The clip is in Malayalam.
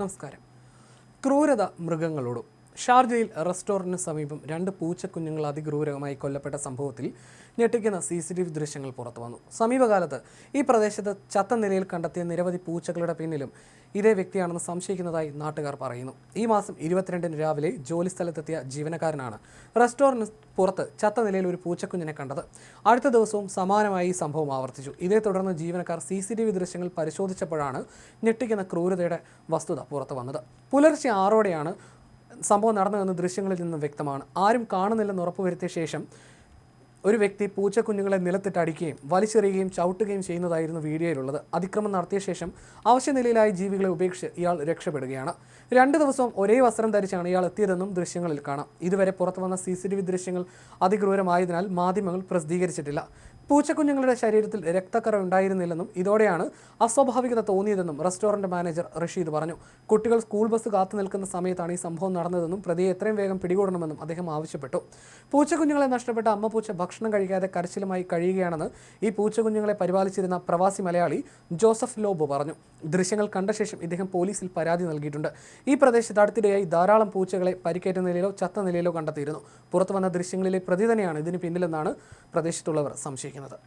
നമസ്കാരം. ക്രൂരത മൃഗങ്ങളോടും ഷാർജയിൽ റെസ്റ്റോറന്റിന് സമീപം രണ്ട് പൂച്ചക്കുഞ്ഞുങ്ങൾ അതിക്രൂരമായി കൊല്ലപ്പെട്ട സംഭവത്തിൽ ഞെട്ടിക്കുന്ന സി സി ടി വി ദൃശ്യങ്ങൾ പുറത്തു വന്നു. സമീപകാലത്ത് ഈ പ്രദേശത്ത് ചത്ത നിലയിൽ കണ്ടെത്തിയ നിരവധി പൂച്ചകളുടെ പിന്നിലും ഇതേ വ്യക്തിയാണെന്ന് സംശയിക്കുന്നതായി നാട്ടുകാർ പറയുന്നു. ഈ മാസം ഇരുപത്തിരണ്ടിന് രാവിലെ ജോലി സ്ഥലത്തെത്തിയ ജീവനക്കാരനാണ് റെസ്റ്റോറന്റ് പുറത്ത് ചത്ത നിലയിൽ ഒരു പൂച്ചക്കുഞ്ഞിനെ കണ്ടത്. അടുത്ത ദിവസവും സമാനമായി ഈ സംഭവം ആവർത്തിച്ചു. ഇതേ തുടർന്ന് ജീവനക്കാർ സി സി ടി വി ദൃശ്യങ്ങൾ പരിശോധിച്ചപ്പോഴാണ് ഞെട്ടിക്കുന്ന ക്രൂരതയുടെ വസ്തുത പുറത്തു വന്നത്. പുലർച്ചെ ആറോടെയാണ് സംഭവം നടന്നതെന്ന് ദൃശ്യങ്ങളിൽ നിന്നും വ്യക്തമാണ്. ആരും കാണുന്നില്ലെന്ന് ഉറപ്പുവരുത്തിയ ശേഷം ഒരു വ്യക്തി പൂച്ചക്കുഞ്ഞുങ്ങളെ നിലത്തിട്ട് അടിക്കുകയും വലിച്ചെറിയുകയും ചവിട്ടുകയും ചെയ്യുന്നതായിരുന്നു വീഡിയോയിലുള്ളത്. അതിക്രമം നടത്തിയ ശേഷം അവശ്യനിലയിലായ ജീവികളെ ഉപേക്ഷിച്ച് ഇയാൾ രക്ഷപ്പെടുകയാണ്. രണ്ട് ദിവസവും ഒരേ വസ്ത്രം ധരിച്ചാണ് ഇയാൾ എത്തിയതെന്നും ദൃശ്യങ്ങളിൽ കാണാം. ഇതുവരെ പുറത്തു വന്ന സി ദൃശ്യങ്ങൾ അതിക്രൂരമായതിനാൽ മാധ്യമങ്ങൾ പ്രസിദ്ധീകരിച്ചിട്ടില്ല. പൂച്ചക്കുഞ്ഞുങ്ങളുടെ ശരീരത്തിൽ രക്തക്കറ ഉണ്ടായിരുന്നില്ലെന്നും ഇതോടെയാണ് അസ്വാഭാവികത തോന്നിയതെന്നും റെസ്റ്റോറന്റ് മാനേജർ റഷീദ് പറഞ്ഞു. കുട്ടികൾ സ്കൂൾ ബസ് കാത്തു നിൽക്കുന്ന സമയത്താണ് ഈ സംഭവം നടന്നതെന്നും പ്രതിയെ എത്രയും വേഗം പിടികൂടണമെന്നും അദ്ദേഹം ആവശ്യപ്പെട്ടു. പൂച്ചക്കുഞ്ഞുങ്ങളെ നഷ്ടപ്പെട്ട അമ്മ പൂച്ച ഭക്ഷണം കഴിക്കാതെ കരച്ചിലുമായി കഴിയുകയാണെന്ന് ഈ പൂച്ചക്കുഞ്ഞുങ്ങളെ പരിപാലിച്ചിരുന്ന പ്രവാസി മലയാളി ജോസഫ് ലോബ് പറഞ്ഞു. ദൃശ്യങ്ങൾ കണ്ട ശേഷം ഇദ്ദേഹം പോലീസിൽ പരാതി നൽകിയിട്ടുണ്ട്. ഈ പ്രദേശത്ത് അടുത്തിടെയായി ധാരാളം പൂച്ചകളെ പരിക്കേറ്റ നിലയിലോ ചത്ത നിലയിലോ കണ്ടെത്തിയിരുന്നു. പുറത്തു വന്ന ദൃശ്യങ്ങളിലെ പ്രതി തന്നെയാണ് ഇതിന് പിന്നിലെന്നാണ് പ്രദേശത്തുള്ളവർ സംശയിക്കുന്നത്. また。